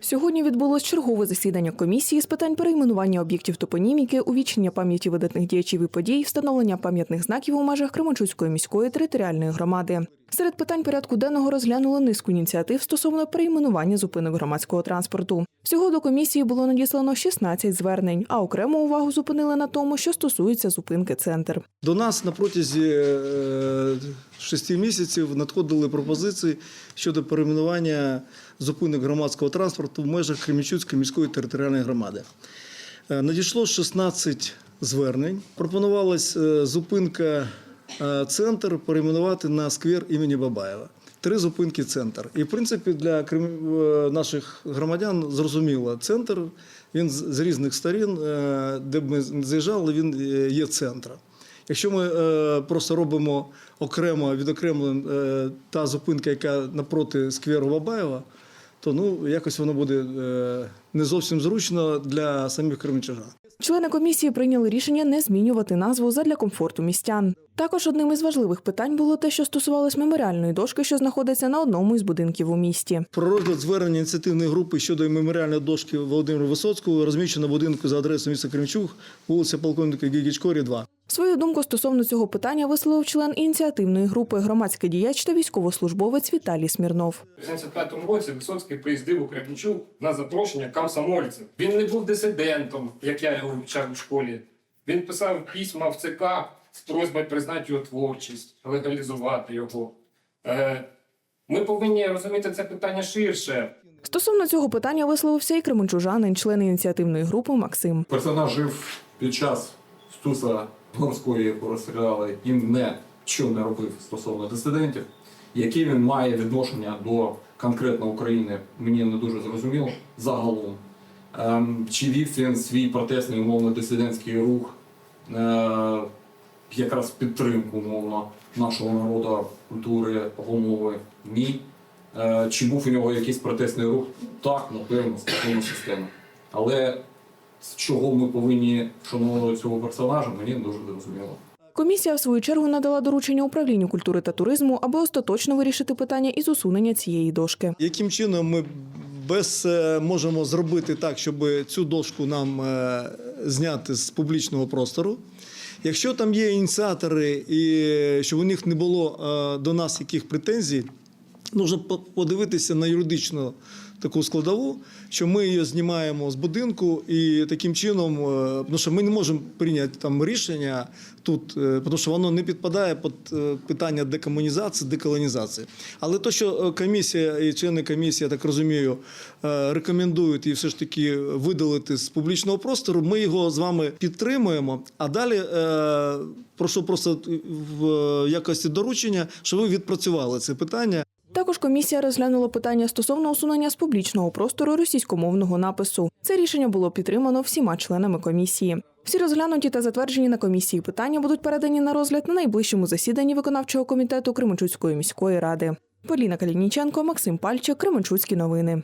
Сьогодні відбулось чергове засідання комісії з питань перейменування об'єктів топоніміки, увічнення пам'яті видатних діячів і подій, встановлення пам'ятних знаків у межах Кременчуцької міської територіальної громади. Серед питань порядку денного розглянули низку ініціатив стосовно перейменування зупинок громадського транспорту. Всього до комісії було надіслано 16 звернень, а окрему увагу зупинили на тому, що стосується зупинки центр. До нас на протязі е, шести місяців надходили пропозиції щодо перейменування зупинок громадського транспорту в межах Кремічуцької міської територіальної громади. Е, Надійшло 16 звернень. Пропонувалась е, зупинка е, центр перейменувати на сквер імені Бабаєва. Три зупинки центр. І в принципі для наших громадян зрозуміло, центр він з різних сторін, де б ми заїжджали, він є центром. Якщо ми е, просто робимо окремо відокремлен е, та зупинка, яка напроти скверу Бабаєва, то ну якось воно буде е, не зовсім зручно для самих кременчужан. Члени комісії прийняли рішення не змінювати назву задля комфорту містян. Також одним із важливих питань було те, що стосувалось меморіальної дошки, що знаходиться на одному із будинків у місті. Про розгляд звернення ініціативної групи щодо меморіальної дошки Володимира Висоцького розміщено будинку за адресою міста Кремчуг, вулиця полковника Гігічкорі, 2. Свою думку стосовно цього питання висловив член ініціативної групи громадський діяч та військовослужбовець Віталій Смірнов. У 75-му році Висоцький приїздив у Кременчук на запрошення комсомольців. Він не був дисидентом, як я його вчав у школі. Він писав письма в ЦК з просьбою признати його творчість, легалізувати його. Е, ми повинні розуміти це питання ширше. Стосовно цього питання висловився і кременчужанин, член ініціативної групи Максим. Персонаж жив під час Стуса Морської, яку розстріляли, і не що не робив стосовно дисидентів. Яке він має відношення до конкретно України, мені не дуже зрозуміло загалом. Ем, чи вів він свій протестний умовно дисидентський рух е, якраз підтримку умовно нашого народу, культури, мови? Ні. Е, чи був у нього якийсь протестний рух? Так, напевно, стосовно системи. Але з чого ми повинні шанувати цього персонажа, мені дуже зрозуміло. Комісія в свою чергу надала доручення управлінню культури та туризму, аби остаточно вирішити питання із усунення цієї дошки. Яким чином ми без е, можемо зробити так, щоб цю дошку нам е, зняти з публічного простору? Якщо там є ініціатори і щоб у них не було е, до нас яких претензій, нужно по- подивитися на юридичну таку складову, що ми її знімаємо з будинку, і таким чином, е, тому що ми не можемо прийняти там рішення тут, е, тому що воно не підпадає під е, питання декомунізації, деколонізації. Але то, що комісія і члени комісії, я так розумію, рекомендують і все ж таки видалити з публічного простору, ми його з вами підтримуємо. А далі прошу просто в якості доручення, щоб ви відпрацювали це питання. Також комісія розглянула питання стосовно усунення з публічного простору російськомовного напису. Це рішення було підтримано всіма членами комісії. Всі розглянуті та затверджені на комісії питання будуть передані на розгляд на найближчому засіданні виконавчого комітету Кременчуцької міської ради. Поліна Калініченко, Максим Пальчик, Кременчуцькі новини.